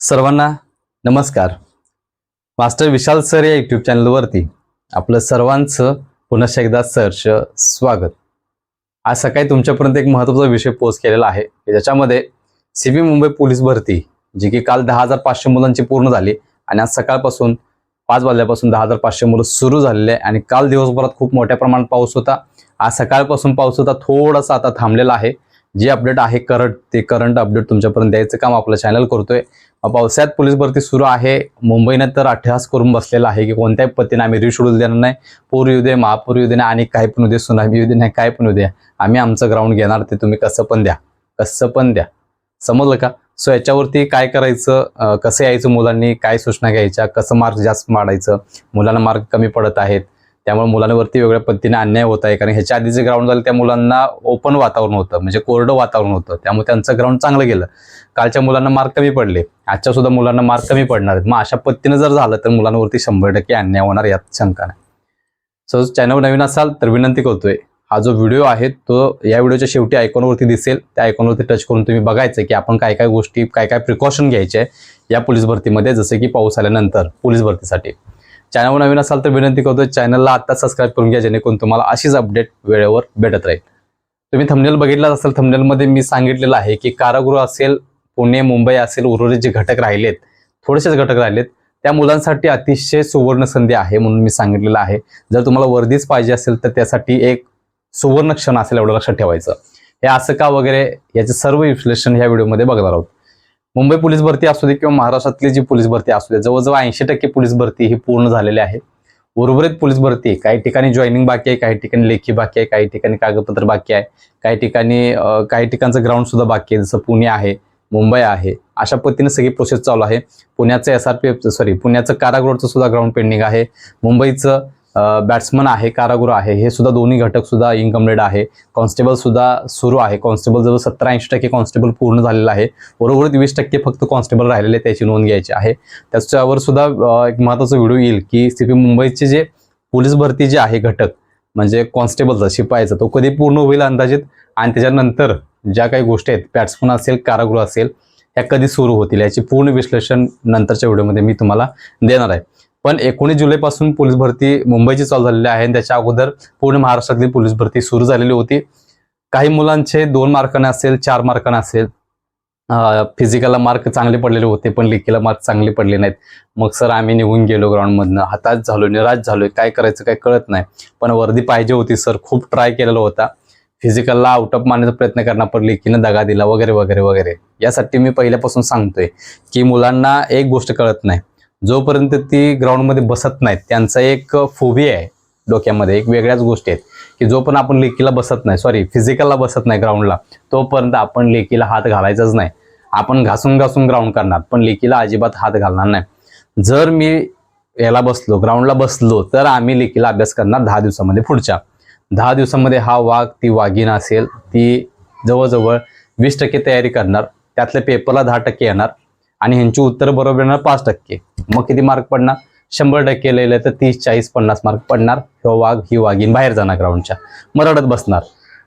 सर्वांना नमस्कार. Master Vishal sir या यूट्यूब चॅनलवरती आपलं सर्वांचं पुन्हा एकदा सरच स्वागत. आज सकाळी तुमच्यापर्यंत एक महत्त्वाचा विषय पोस्ट केलेला आहे. की ज्याच्यामध्ये सी बी मुंबई पोलीस भरती जी की काल दहा हजार पाचशे मुलांची पूर्ण झाली आणि आज सकाळपासून पाच वाजल्यापासून दहा हजार पाचशे मुलं सुरू झालेले आहे आणि काल दिवसभरात खूप मोठ्या प्रमाणात पाऊस होता. आज सकाळपासून पाऊस होता थोडासा आता थांबलेला आहे. जे अपडेट आहे करंट ते करंट अपडेट तुमच्यापर्यंत द्यायचं काम आपलं चॅनल करतोय. पावसाळ्यात पोलीस भरती सुरू आहे. मुंबईनं तर अठ्ठास करून बसलेला आहे की कोणत्याही पद्धतीने आम्ही रिशेड्यूल देणार नाही. पूर येऊ दे महापूर येऊ दे नाही आणि काय पण येऊ दे सुनामी येऊ दे नाही काय पण येऊ आम्ही आमचं ग्राउंड घेणार ते तुम्ही कसं पण द्या. कसं पण द्या. समजलं का? सो याच्यावरती काय करायचं? कसं यायचं मुलांनी? काय सूचना घ्यायच्या? कसं मार्क जास्त मारायचं? मुलांना मार्क कमी पडत आहेत. त्यामुळे मुलांवरती वेगळ्या पद्धतीने अन्याय होत आहे. कारण ह्याच्या आधी जे ग्राउंड झालं त्या मुलांना ओपन वातावरण होतं. म्हणजे कोरडं वातावरण होतं. त्यामुळे त्यांचं ग्राउंड चांगलं गेलं. कालच्या मुलांना मार्क कमी पडले. आजच्या सुद्धा मुलांना मार्क कमी पडणार आहेत. मग अशा पद्धतीनं जर झालं तर मुलांवरती शंभर टक्के अन्याय होणार यात शंका नाही. सो चॅनल नवीन असाल तर विनंती करतोय. हा जो व्हिडिओ आहे तो या व्हिडिओच्या शेवटी आयकॉनवरती दिसेल. त्या आयकॉनवरती टच करून तुम्ही बघायचं की आपण काय काय गोष्टी काय काय प्रिकॉशन घ्यायचे या पोलीस भरतीमध्ये. जसे की पाऊस आल्यानंतर पोलीस भरतीसाठी. चॅनलवर नवीन असाल तर विनंती करतो चॅनलला आता सबस्क्राईब करून घ्या जेणेकरून तुम्हाला अशीच अपडेट वेळेवर भेटत राहील. तुम्ही थंबनेल बघितलाच असेल थंबनेलमध्ये मी सांगितलेलं आहे की कारागृह असेल पुणे मुंबई असेल उर्वरित जे घटक राहिलेत थोडेसेच घटक राहिलेत त्या मुलांसाठी अतिशय सुवर्ण संधी आहे म्हणून मी सांगितलेलं आहे. जर तुम्हाला वर्दीच पाहिजे असेल तर त्यासाठी एक सुवर्ण क्षण असेल एवढं लक्षात ठेवायचं. हे असं का वगैरे याचे सर्व विश्लेषण ह्या व्हिडिओमध्ये बघणार आहोत. मुंबई पोलीस भरती असू दे किंवा महाराष्ट्रातली जी पोलीस भरती असू दे जवळजवळ ऐंशी टक्के पोलीस भरती ही पूर्ण झालेली आहे. उर्वरित पोलीस भरती काही ठिकाणी जॉईनिंग बाकी आहे काही ठिकाणी लेखी बाकी आहे काही ठिकाणी कागदपत्र बाकी आहे काही ठिकाणी काही ठिकाणचं ग्राउंड सुद्धा बाकी आहे. जसं पुणे आहे मुंबई आहे अशा पद्धतीने सगळी प्रोसेस चालू आहे. पुण्याचं एस आर पी सॉरी पुण्याचं कारागृहाचं सुद्धा ग्राउंड पेंडिंग आहे. मुंबईचं बॅट्समन आहे कारागृह आहे. हे सुद्धा दोन्ही घटक सुद्धा इनकम्प्लीट आहे. कॉन्स्टेबल सुद्धा सुरू आहे. कॉन्स्टेबल जवळ सत्तर ऐंशी टक्के कॉन्स्टेबल पूर्ण झालेलं आहे. बरोबर वीस टक्के फक्त कॉन्स्टेबल राहिलेले त्याची नोंद घ्यायची आहे. त्याच्यावर सुद्धा एक महत्त्वाचा व्हिडिओ येईल की सी पी मुंबईचे जे पोलीस भरती जे आहे घटक म्हणजे कॉन्स्टेबलचा शिपायचा तो कधी पूर्ण होईल अंदाजित? आणि त्याच्यानंतर ज्या काही गोष्टी आहेत बॅट्समन असेल कारागृह असेल ह्या कधी सुरू होतील? याची पूर्ण विश्लेषण नंतरच्या व्हिडिओमध्ये मी तुम्हाला देणार आहे. पण एकोणीस जुलैपासून पोलीस भरती मुंबईची चालू झालेली आहे आणि त्याच्या अगोदर पूर्ण महाराष्ट्रातली पोलीस भरती सुरू झालेली होती. काही मुलांचे दोन मार्काने असेल चार मार्काने असेल फिजिकलला मार्क चांगले पडलेले होते पण लेखीला मार्क चांगले पडले नाहीत. मग सर आम्ही निघून गेलो ग्राउंडमधनं हताश झालो निराश झालोय. काय करायचं काय कळत नाही. पण वर्दी पाहिजे होती सर. खूप ट्राय केलेला होता. फिजिकलला आउट ऑफ मारण्याचा प्रयत्न करणार पण लेखीनं दगा दिला वगैरे वगैरे वगैरे. यासाठी मी पहिल्यापासून सांगतोय की मुलांना एक गोष्ट कळत नाही. जोपर्यंत ती ग्राउंडमध्ये बसत नाहीत त्यांचा एक फोबिया आहे डोक्यामध्ये एक वेगळ्याच गोष्टी आहेत. की जो पण आपण लेकीला बसत नाही सॉरी फिजिकलला बसत नाही ग्राउंडला तोपर्यंत आपण लेकीला हात घालायचाच नाही. आपण घासून घासून ग्राउंड करणार पण लेकीला अजिबात हात घालणार नाही. जर मी याला बसलो ग्राउंडला बसलो तर आम्ही लेकीला अभ्यास करणार दहा दिवसामध्ये पुढच्या. दहा दिवसामध्ये हा वाघ ती वाघीण असेल ती जवळजवळ वीस टक्के तयारी करणार त्यातल्या पेपरला दहा टक्के येणार. आणि ह्यांची उत्तर बरोबर येणार पाच टक्के. मग किती मार्क पडणार? शंभर टक्के लिहिले तर तीस चाळीस पन्नास मार्क पडणार. किंवा वाघ ही वाघीण बाहेर जाणार ग्राउंडच्या मरडत बसणार.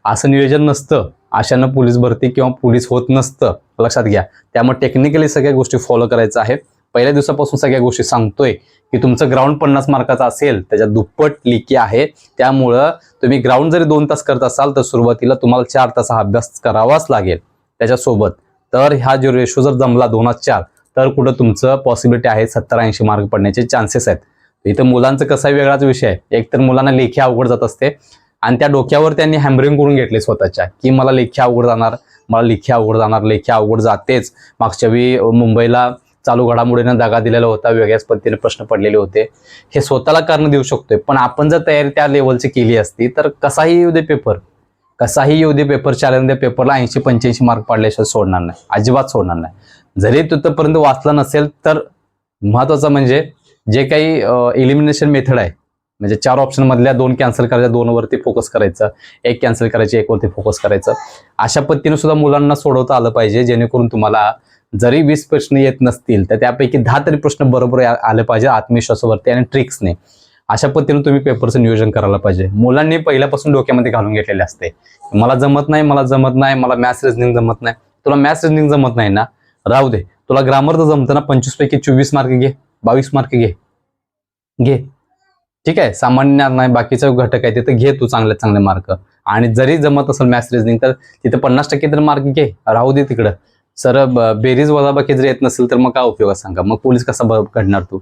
असं नियोजन नसतं. अशानं पोलीस भरती किंवा पोलीस होत नसतं. लक्षात घ्या. त्यामुळे टेक्निकली सगळ्या गोष्टी फॉलो करायचं आहे. पहिल्या दिवसापासून सगळ्या गोष्टी सांगतोय की तुमचं ग्राउंड पन्नास मार्काचं असेल त्याच्यात दुप्पट लिकी आहे. त्यामुळं तुम्ही ग्राउंड जरी दोन तास करत असाल तर सुरुवातीला तुम्हाला चार तास हा अभ्यास करावाच लागेल. त्याच्यासोबत तर हा जो रेशो जर जमला दोनात चार तर कुठं तुमचं पॉसिबिलिटी आहे सत्तर ऐंशी मार्क पडण्याचे चान्सेस आहेत. इथं मुलांचं कसा वेगळाच विषय आहे. एकतर मुलांना लेखी अवघड जात असते आणि त्या डोक्यावर त्यांनी हॅम्बरिंग करून घेतले स्वतःच्या की मला लेखी अवघड जाणार मला लेखी अवघड जाणार लेखी अवघड जातेच. मागच्या वेळी मुंबईला चालू घडामोडीनं जागा दिलेला होता वेगळ्याच पद्धतीने प्रश्न पडलेले होते. हे स्वतःला कारण देऊ शकतोय पण आपण जर तयारी त्या लेवलची केली असती तर कसाही येऊ दे पेपर कसाही येऊ दे पेपर चालेल दे पेपरला ऐंशी पंच्याऐंशी मार्क पाडल्याशिवाय सोडणार नाही. अजिबात सोडणार नाही. जरी तिथपर्यंत वाचला नसेल तर महत्वाचं म्हणजे जे काही इलिमिनेशन मेथड आहे म्हणजे चार ऑप्शन मधल्या दोन कॅन्सल करायच्या दोन वरती फोकस करायचं एक कॅन्सल करायची एक वरती फोकस करायचं अशा पद्धतीने सुद्धा मुलांना सोडवता आलं पाहिजे जेणेकरून तुम्हाला जरी वीस प्रश्न येत नसतील तर त्यापैकी दहा तरी प्रश्न बरोबर या- आले पाहिजे आत्मविश्वासावरती आणि ट्रिक्सने अशा पद्धतीने तुम्ही पेपरचं नियोजन करायला पाहिजे. मुलांनी पहिल्यापासून डोक्यामध्ये घालून घेतलेले असते. मला जमत नाही मला जमत नाही मला मॅथ्स रिजनिंग जमत नाही. तुला मॅथ्स रिजनिंग जमत नाही ना? राहू दे. तुला ग्रामर तर जमतं ना? पंचवीस पैकी चोवीस मार्क घे. बावीस मार्क घे. घे. ठीक आहे? सामान्य नाही बाकीचे घटक आहे तिथं घे तू चांगले चांगले मार्क आणि जरी जमत असेल मॅथ्स रिजनिंग तर तिथं पन्नास टक्के तर मार्क घे. राहू दे तिकडं. सर बेरीज वजाबाकी जर येत नसेल तर मग काय उपयोग सांगा? मग पोलीस कसा घडणार तू?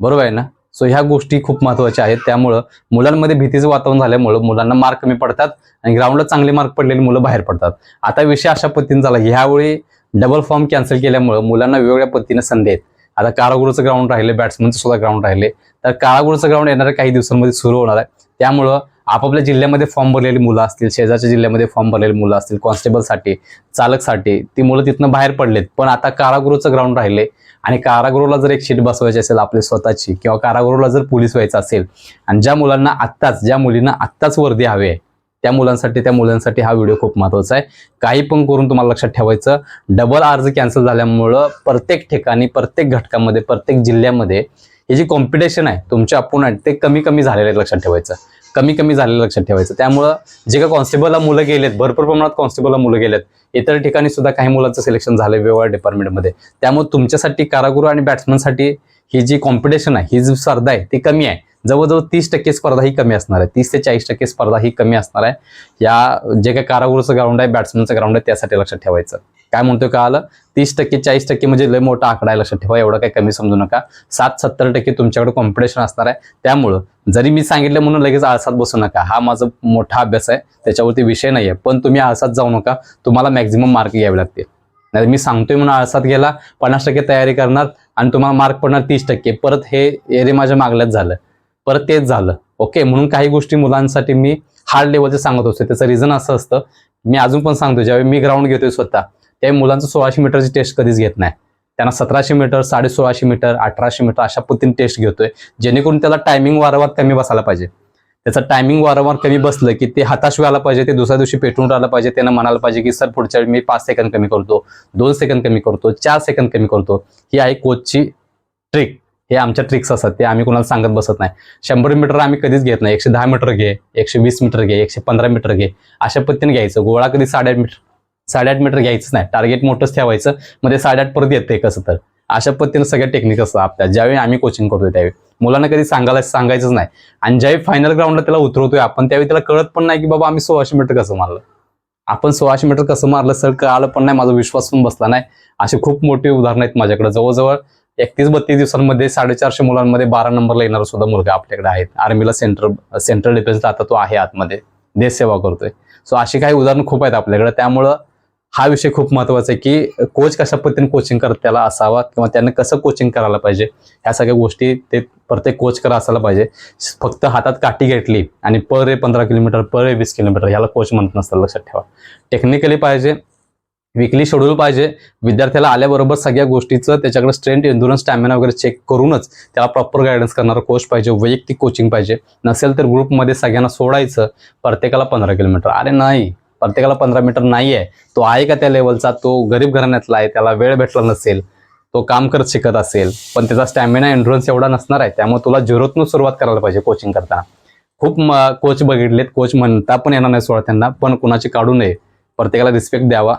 बरोबर आहे ना? सो ह्या गोष्टी खूप महत्त्वाच्या आहेत. त्यामुळं मुलांमध्ये भीतीचं वातावरण झाल्यामुळं मुलांना मार्क कमी पडतात आणि ग्राउंडला चांगले मार्क पडलेली मुलं बाहेर पडतात. आता विषय अशा पद्धतीने झाला ह्यावेळी डबल फॉर्म कॅन्सल केल्यामुळं मुलांना वेगवेगळ्या पद्धतीने संधी आहेत. आता काळागुरूचं ग्राउंड राहिले बॅट्समनचं सुद्धा ग्राउंड राहिले. तर काळागुरूचं ग्राउंड येणाऱ्या काही दिवसांमध्ये सुरू होणार आहे. त्यामुळं आपापल्या जिल्ह्यामध्ये फॉर्म भरलेली मुलं असतील शेजारच्या जिल्ह्यामध्ये फॉर्म भरलेली मुलं असतील कॉन्स्टेबलसाठी चालकसाठी ती मुलं तिथनं बाहेर पडलेत. पण आता कारागृहचं ग्राउंड राहिले आणि कारागृहाला जर एक शीट बसवायची असेल आपली स्वतःची किंवा कारागृहाला जर पोलीस व्हायचं असेल आणि ज्या मुलांना आत्ताच ज्या मुलींना आत्ताच वर्दी हवी आहे त्या मुलांसाठी त्या मुलांसाठी हा व्हिडिओ खूप महत्त्वाचा आहे. काही पण करून तुम्हाला लक्षात ठेवायचं डबल अर्ज कॅन्सल झाल्यामुळं प्रत्येक ठिकाणी प्रत्येक घटकामध्ये प्रत्येक जिल्ह्यामध्ये हे जी कॉम्पिटिशन आहे तुमच्या अपोनंट ते कमी कमी झालेले आहेत लक्षात ठेवायचं. कमी कमी झालेलं लक्षात ठेवायचं. त्यामुळं जे काही कॉन्स्टेबलला मुलं गेलेत भरपूर प्रमाणात कॉन्स्टेबलला मुलं गेलेत इतर ठिकाणी सुद्धा काही मुलांचं सिलेक्शन झालं वेगवेगळ्या डिपार्टमेंटमध्ये त्यामुळे तुमच्यासाठी कारागुरू आणि बॅट्समनसाठी ही जी कॉम्पिटिशन आहे ही जी स्पर्धा आहे ती कमी आहे. जवळजवळ तीस टक्के स्पर्धा ही कमी असणार आहे. तीस ते चाळीस टक्के स्पर्धा ही कमी असणार आहे. या जे काही कारागुरूचं ग्राउंड आहे बॅट्समनचं ग्राउंड आहे त्यासाठी लक्षात ठेवायचं. काय म्हणतोय का आलं तीस टक्के चाळीस टक्के म्हणजे लय मोठा आकडा आहे लक्षात ठेवा एवढं काही कमी समजू नका. सात सत्तर टक्के तुमच्याकडे कॉम्पिटिशन असणार आहे. त्यामुळं जरी मी सांगितलं म्हणून लगेच आळसात बसू नका. हा माझा मोठा अभ्यास आहे त्याच्यावरती विषय नाही आहे पण तुम्ही आळसात जाऊ नका. तुम्हाला मॅक्झिमम मार्क घ्यावे लागतील. नाही मी सांगतोय म्हणून आळसात गेला पन्नास टक्के तयारी करणार आणि तुम्हाला मार्क पडणार तीस टक्के. परत हे एरे माझ्या मागल्यात झालं. परत तेच झालं. ओके म्हणून काही गोष्टी मुलांसाठी मी हार्ड लेवलचे सांगत असतो त्याचं रिझन असं असतं. मी अजून पण सांगतो ज्यावेळी मी ग्राउंड घेतोय स्वतः त्या मुलांचं सोळाशे मीटरची टेस्ट कधीच घेत नाही. त्यांना सतराशे मीटर साडे सोळाशे मीटर अठराशे मीटर अशा पद्धतीने टेस्ट घेतोय जेणेकरून त्याला टायमिंग वारंवार कमी बसायला पाहिजे. त्याचं टायमिंग वारंवार कमी बसलं की ते हताश व्हायला पाहिजे ते दुसऱ्या दिवशी पेटून राहिलं पाहिजे त्यांना म्हणायला पाहिजे की सर पुढच्या वेळी मी पाच सेकंद कमी करतो दोन सेकंद कमी करतो चार सेकंद कमी करतो. ही आहे कोचची ट्रिक हे आमच्या ट्रिक्स असतात ते आम्ही कोणाला सांगत बसत नाही. शंभर मीटर आम्ही कधीच घेत नाही. एकशे दहा मीटर घे एकशे वीस मीटर घे एकशे पंधरा मीटर घे. अशा पद्धतीने घ्यायचं. गोळा कधी साडे मीटर साडेआठ मीटर घ्यायचंच नाही. टार्गेट मोठंच ठेवायचं. मग ते साडेआठ परत येते कसं तर. अशा पद्धतीने सगळ्या टेक्निक असतात आपल्या. ज्यावेळी आम्ही कोचिंग करतोय त्यावेळी. मुलांना कधी सांगायला सांगायचंच नाही. आणि ज्यावेळी फायनल ग्राउंडला त्याला उतरवतोय आपण त्यावेळी त्याला कळत पण नाही की बाबा आम्ही सोळाशे मीटर कसं मारलं. आपण सोळाशे मीटर कसं मारलं? सर कळालं पण नाही. माझा विश्वास पण बसला नाही. असे खूप मोठी उदाहरणं आहेत माझ्याकडे. जवळजवळ एकतीस बत्तीस दिवसांमध्ये साडेचारशे मुलांमध्ये बारा नंबरला येणारा सुद्धा मुलगा आपल्याकडे आहेत आर्मीला सेंट्रल सेंट्रल डिफेन्सला आता तो आहे आतमध्ये. देश सेवा करतोय. सो अशी काही उदाहरणं खूप आहेत आपल्याकडे. त्यामुळं हा विषय खूप महत्त्वाचा आहे की कोच कशा पद्धतीने कोचिंग करत त्याला असावा किंवा त्यांना कसं कोचिंग करायला पाहिजे? ह्या सगळ्या गोष्टी ते प्रत्येक कोच करा असायला पाहिजे. फक्त हातात काठी घेतली आणि पर रे पंधरा किलोमीटर पर रे वीस किलोमीटर ह्याला कोच म्हणत नसतं लक्षात ठेवा. टेक्निकली पाहिजे विकली शेड्यूल पाहिजे विद्यार्थ्याला आल्याबरोबर सगळ्या गोष्टीचं त्याच्याकडे स्ट्रेंथ एन्ड्युरन्स स्टॅमिना वगैरे चेक करूनच त्याला प्रॉपर गायडन्स करणारा कोच पाहिजे वैयक्तिक कोचिंग पाहिजे. नसेल तर ग्रुपमध्ये सगळ्यांना सोडायचं प्रत्येकाला पंधरा किलोमीटर. अरे नाही प्रत्येकाला पंधरा मीटर नाही आहे तो आहे का त्या लेवलचा तो गरीब घराण्यातला आहे त्याला वेळ भेटला नसेल तो काम करत शिकत असेल पण त्याचा स्टॅमिना एन्ड्रन्स एवढा नसणार आहे त्यामुळे तुला झिरोतनं सुरुवात करायला पाहिजे कोचिंग करताना. खूप कोच बघितलेत कोच म्हणता पण येणार नाही सोडा त्यांना पण कुणाची काढू नये. प्रत्येकाला रिस्पेक्ट द्यावा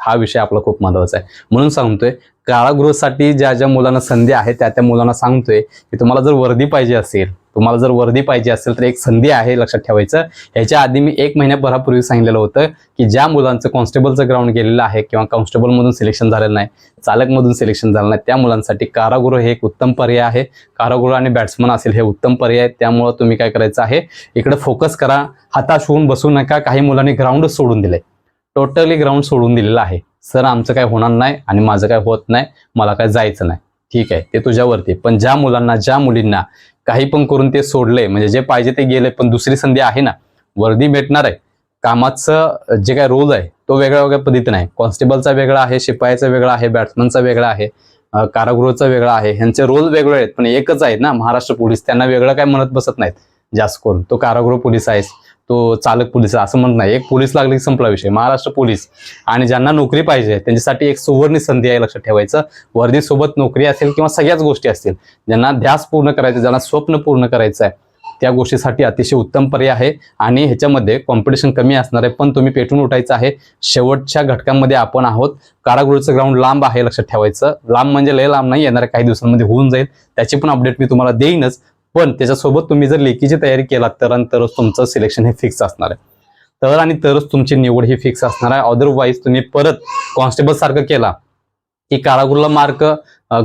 हा विषय आपला खूप महत्त्वाचा आहे. म्हणून सांगतोय कारागृहासाठी ज्या ज्या मुलांना संधी आहे त्या त्या मुलांना सांगतोय की तुम्हाला जर वर्दी पाहिजे असेल तुम्हाला जर वर्दी पाहिजे असेल तर एक संधी आहे लक्षात ठेवायचं. ह्याच्या आधी मी एक महिन्याभरापूर्वी सांगितलेलं होतं की ज्या मुलांचं कॉन्स्टेबलचं ग्राउंड गेलेलं आहे किंवा कॉन्स्टेबलमधून सिलेक्शन झालेलं नाही चालकमधून सिलेक्शन झालं नाही त्या मुलांसाठी कारागृह हे एक उत्तम पर्याय आहे. कारागृह आणि बॅट्समन असेल हे उत्तम पर्याय त्यामुळं तुम्ही काय करायचं आहे इकडे फोकस करा हाताश होऊन बसू नका काही मुलांनी ग्राउंडच सोडून दिलंय. टोटली ग्राउंड सोडून दिलेलं आहे. सर आमचं काय होणार नाही आणि माझं काय होत नाही मला काय जायचं नाही. ठीक आहे ते तुझ्यावरती. पण ज्या मुलांना ज्या मुलींना काही पण करून ते सोडलंय म्हणजे जे पाहिजे ते गेले पण दुसरी संधी आहे ना? वर्दी भेटणार आहे. कामाचं जे काय रोल आहे तो वेगळ्या वेगळ्या पद्धतीने आहे. कॉन्स्टेबलचा वेगळा आहे शिपायाचा वेगळा आहे बॅट्समनचा वेगळा आहे कारागृहचा वेगळा आहे. ह्यांचे रोल वेगळे आहेत पण एकच आहेत ना महाराष्ट्र पोलीस. त्यांना वेगळं काय म्हणत बसत नाहीत जास्त करून. तो कारागृह पोलीस आहेस. तो चालक पोलीस असं म्हणत नाही. एक पोलीस लागले की संपला विषय. महाराष्ट्र पोलीस आणि ज्यांना नोकरी पाहिजे त्यांच्यासाठी एक सुवर्ण संधी आहे लक्षात ठेवायचं. वर्दीसोबत नोकरी असेल किंवा सगळ्याच गोष्टी असतील ज्यांना ध्यास पूर्ण करायचं ज्यांना स्वप्न पूर्ण करायचं आहे त्या गोष्टीसाठी अतिशय उत्तम पर्याय आहे. आणि ह्याच्यामध्ये कॉम्पिटिशन कमी असणार आहे पण तुम्ही पेटून उठायचं आहे. शेवटच्या घटकांमध्ये आपण आहोत. कारागृहाचं ग्राउंड लांब आहे लक्षात ठेवायचं. लांब म्हणजे लय लांब नाही येणाऱ्या काही दिवसांमध्ये होऊन जाईल. त्याची पण अपडेट मी तुम्हाला देईनच. पण त्याच्यासोबत तुम्ही जर लेखीची तयारी केलात तर आणि तरच तुमचं सिलेक्शन हे फिक्स असणार आहे. तर आणि तरच तुमची निवड ही फिक्स असणार आहे. अदरवाईज तुम्ही परत कॉन्स्टेबल सारखं केला की कारागृहला मार्क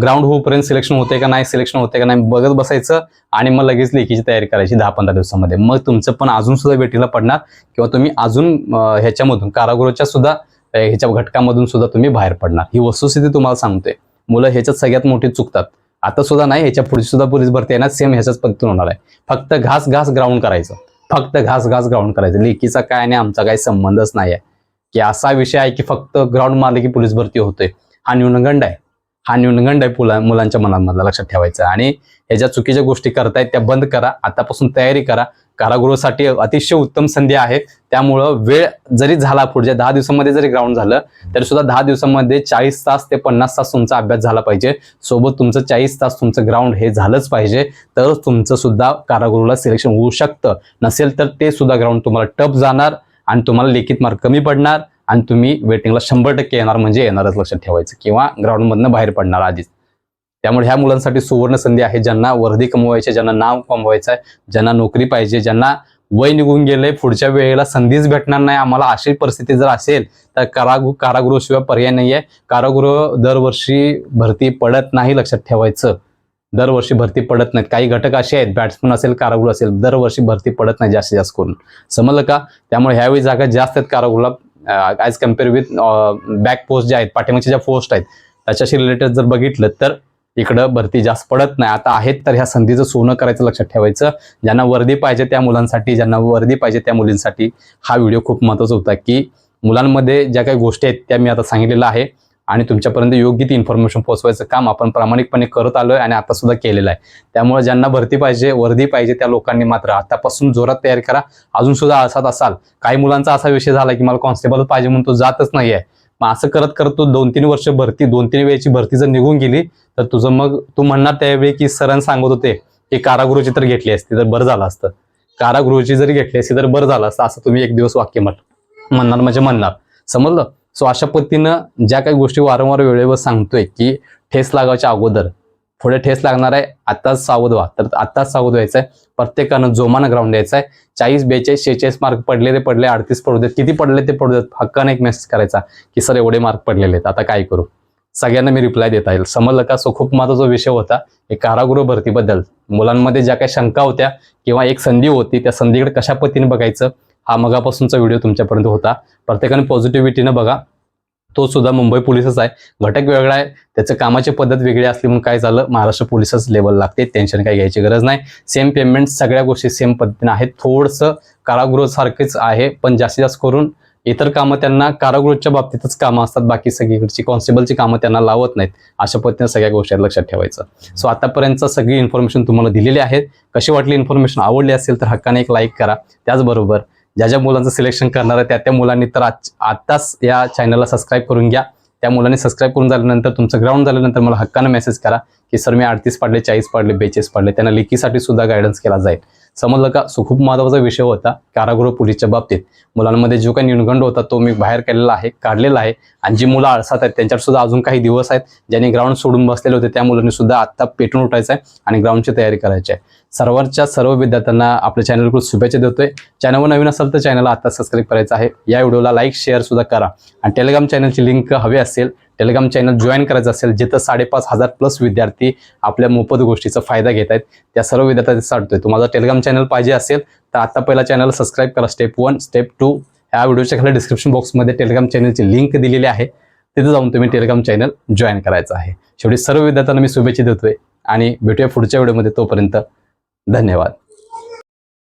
ग्राउंड होऊपर्यंत सिलेक्शन होते का नाही सिलेक्शन होते का नाही बघत बसायचं आणि मग लगेच लेखीची तयारी करायची दहा पंधरा दिवसामध्ये. मग तुमचं पण अजून सुद्धा वेटीला पडणार किंवा तुम्ही अजून ह्याच्यामधून कारागृहाच्या सुद्धा ह्याच्या घटकामधून सुद्धा तुम्ही बाहेर पडणार. ही वस्तुस्थिती तुम्हाला सांगतोय. मुलं ह्याच्यात सगळ्यात मोठी चुकतात. आता सुद्धा नाही ह्याच्या पुढची सुद्धा पोलीस भरती येणार सेम ह्याच्याच पद्धतीने होणार आहे. फक्त घास घास ग्राउंड करायचं. फक्त घास घास ग्राउंड करायचं. लेकीचा काय आणि आमचा काही संबंधच नाही आहे. की असा विषय आहे की फक्त ग्राउंड मारले की पोलीस भरती होते हा न्यूनगंड आहे. हा न्यूनगंड आहे पुला मुलांच्या मनामधला लक्षात ठेवायचा. आणि ह्या ज्या चुकीच्या गोष्टी करतायत त्या बंद करा. आतापासून तयारी करा. कारागृहासाठी अतिशय उत्तम संधी आहे. त्यामुळं वेळ जरी झाला पुढच्या दहा दिवसामध्ये जरी ग्राउंड झालं तरी सुद्धा दहा दिवसामध्ये चाळीस तास ते पन्नास तास तुमचा अभ्यास झाला पाहिजे. सोबत तुमचं चाळीस तास तुमचं ग्राउंड हे झालंच पाहिजे. तरच तुमचं सुद्धा कारागृहाला सिलेक्शन होऊ शकतं. नसेल तर ते सुद्धा ग्राउंड तुम्हाला टप जाणार आणि तुम्हाला लिखित मार्क कमी पडणार आणि तुम्ही वेटिंगला शंभर टक्के येणार म्हणजे येणारच लक्षात ठेवायचं किंवा ग्राउंडमधनं बाहेर पडणार आधीच. त्यामुळे ह्या मुलांसाठी सुवर्ण संधी आहे. ज्यांना वर्दी कमवायचे ज्यांना नाव कमवायचं आहे ज्यांना नोकरी पाहिजे ज्यांना वय निघून गेले पुढच्या वेळेला संधीच भेटणार नाही. आम्हाला अशी परिस्थिती जर असेल तर कारागृह कारागृहाशिवाय पर्याय नाही आहे कारागृह दरवर्षी भरती पडत नाही लक्षात ठेवायचं. दरवर्षी भरती पडत नाहीत. काही घटक असे आहेत बॅट्समन असेल कारागृह असेल दरवर्षी भरती पडत नाही जास्तीत जास्त करून. समजलं का? त्यामुळे ह्यावेळी जागा जास्त आहेत कारागृहाला. As compare with back post ज्या आहेत पाठीमागच्या ज्या पोस्ट आहेत त्याच्याशी रिलेटेड जर बघितलं तर इकडं भरती जास्त पडत नाही. आता आहेत तर ह्या संधीचं सोनं करायचं लक्षात ठेवायचं. ज्यांना वर्दी पाहिजे त्या मुलांसाठी ज्यांना वर्दी पाहिजे त्या मुलींसाठी हा व्हिडिओ खूप महत्त्वाचा होता की मुलांमध्ये ज्या काही गोष्टी आहेत त्या मी आता सांगितलेलं आहे आणि तुमच्यापर्यंत योग्य ती इन्फॉर्मेशन पोहोचवायचं काम आपण प्रामाणिकपणे करत आलोय आणि आता सुद्धा केलेलं आहे. त्यामुळे ज्यांना भरती पाहिजे वर्दी पाहिजे त्या लोकांनी मात्र आतापासून जोरात तयारी करा. अजून सुद्धा असाच असाल. काही मुलांचा असा विषय झाला की मला कॉन्स्टेबल पाहिजे म्हणून तो जातच नाहीये. मग असं करत करत तू दोन तीन वर्ष भरती दोन तीन वेळेची भरती जर निघून गेली तर तुझं मग तू म्हणणार त्यावेळी की सरांनी सांगत होते की कारागृहाची तर घेतली असती तर बरं झालं असतं. कारागृहाची जरी घेतली असती तर बरं झालं असतं असं तुम्ही एक दिवस वाक्य म्हण म्हणणार म्हणजे म्हणणार. समजलं? सो अशा पद्धतीनं ज्या काही गोष्टी वारंवार वेळेवर सांगतोय की ठेस लागायच्या अगोदर पुढे ठेस लागणार आहे. आत्ताच सावध व्हा. तर आत्ताच सावध व्हायचं आहे प्रत्येकानं जोमानं ग्राउंड द्यायचं आहे चाळीस बेचाळीस शेहेचाळीस मार्क पडले ते पडले अडतीस पडू देत. किती पडले ते पडू देत? हक्काने एक मेसेज करायचा की सर एवढे मार्क पडलेले आहेत. आता काय करू? सगळ्यांना मी रिप्लाय देता येईल समजलं का? सो खूप माझा जो विषय होता. एक कारागृह भरतीबद्दल. मुलांमध्ये ज्या काही शंका होत्या किंवा एक संधी होती त्या संधीकडे कशा पद्धतीने बघायचं? हा मगापासूनचा व्हिडिओ तुमच्यापर्यंत होता. प्रत्येकाने पॉझिटिव्हिटीनं बघा. तो सुद्धा मुंबई पोलिसच आहे. घटक वेगळा आहे. त्याचं कामाची पद्धत वेगळी असली म्हणून काय झालं? महाराष्ट्र पोलिसच लेवल लागते. टेन्शन काही घ्यायची गरज नाही. सेम पेमेंट सगळ्या गोष्टी सेम पद्धतीने आहेत. थोडंसं कारागृहासारखेच आहे पण जास्तीत जास्त करून इतर कामं त्यांना कारागृहच्या बाबतीतच कामं असतात. बाकी सगळीकडची कॉन्स्टेबलची कामं त्यांना लावत नाहीत. अशा पद्धतीने सगळ्या गोष्टी लक्षात ठेवायचं. सो आतापर्यंत सगळी इन्फॉर्मेशन तुम्हाला दिलेली आहेत. कशी वाटली इन्फॉर्मेशन आवडली असेल तर हक्काने एक लाईक करा. त्याचबरोबर ज्या ज्या मुलांचं सिलेक्शन करणार आहे त्या त्या मुलांनी तर आज आत्ताच या चॅनलला सबस्क्राईब करून घ्या. त्या मुलांनी सबस्क्राईब करून झाल्यानंतर तुमचं ग्राउंड झाल्यानंतर मला हक्कानं मेसेज करा की सर मी अडतीस पाडले चाळीस पाडले बेचाळीस पाडले. त्यांना लेखीसाठी सुद्धा गायडन्स केला जाईल. समजलं का? सो खूप महत्त्वाचा विषय होता कारागृह पोलीसच्या बाबतीत. मुलांमध्ये जो काही न्यूनगंड होता तो मी बाहेर केलेला आहे काढलेला आहे. आणि जी मुलं आळसात आहेत त्यांच्यावर सुद्धा अजून काही दिवस आहेत ज्यांनी ग्राउंड सोडून बसलेले होते त्या मुलांनी सुद्धा आत्ता पेटून उठायचं आहे आणि ग्राउंडची तयारी करायची आहे. सर्वांच्या सर्व विद्यार्थ्यांना आपल्या चॅनलकडून शुभेच्छा देतोय. चॅनलवर नवीन असेल तर चॅनलला आता सबस्क्राईब करायचं आहे. या व्हिडिओला लाईक शेअर सुद्धा करा. आणि टेलिग्राम चॅनलची लिंक हवी असेल टेलिग्राम चॅनल जॉईन करायचं असेल जिथं साडेपाच हजार प्लस विद्यार्थी आपल्या मोफत गोष्टीचा फायदा घेत आहेत त्या सर्व विद्यार्थ्यांना सांगतोय. तुम्हाला टेलिग्राम चॅनल पाहिजे असेल तर आता पहिला चॅनल सबस्क्राईब करा. स्टेप वन स्टेप टू ह्या व्हिडिओच्या खाली डिस्क्रिप्शन बॉक्समध्ये टेलिग्राम चॅनलची लिंक दिलेली आहे. तिथे जाऊन तुम्ही टेलिग्राम चॅनल जॉईन करायचं आहे. शेवटी सर्व विद्यार्थ्यांना मी शुभेच्छा देतोय आणि भेटूया पुढच्या व्हिडिओमध्ये. तोपर्यंत धन्यवाद.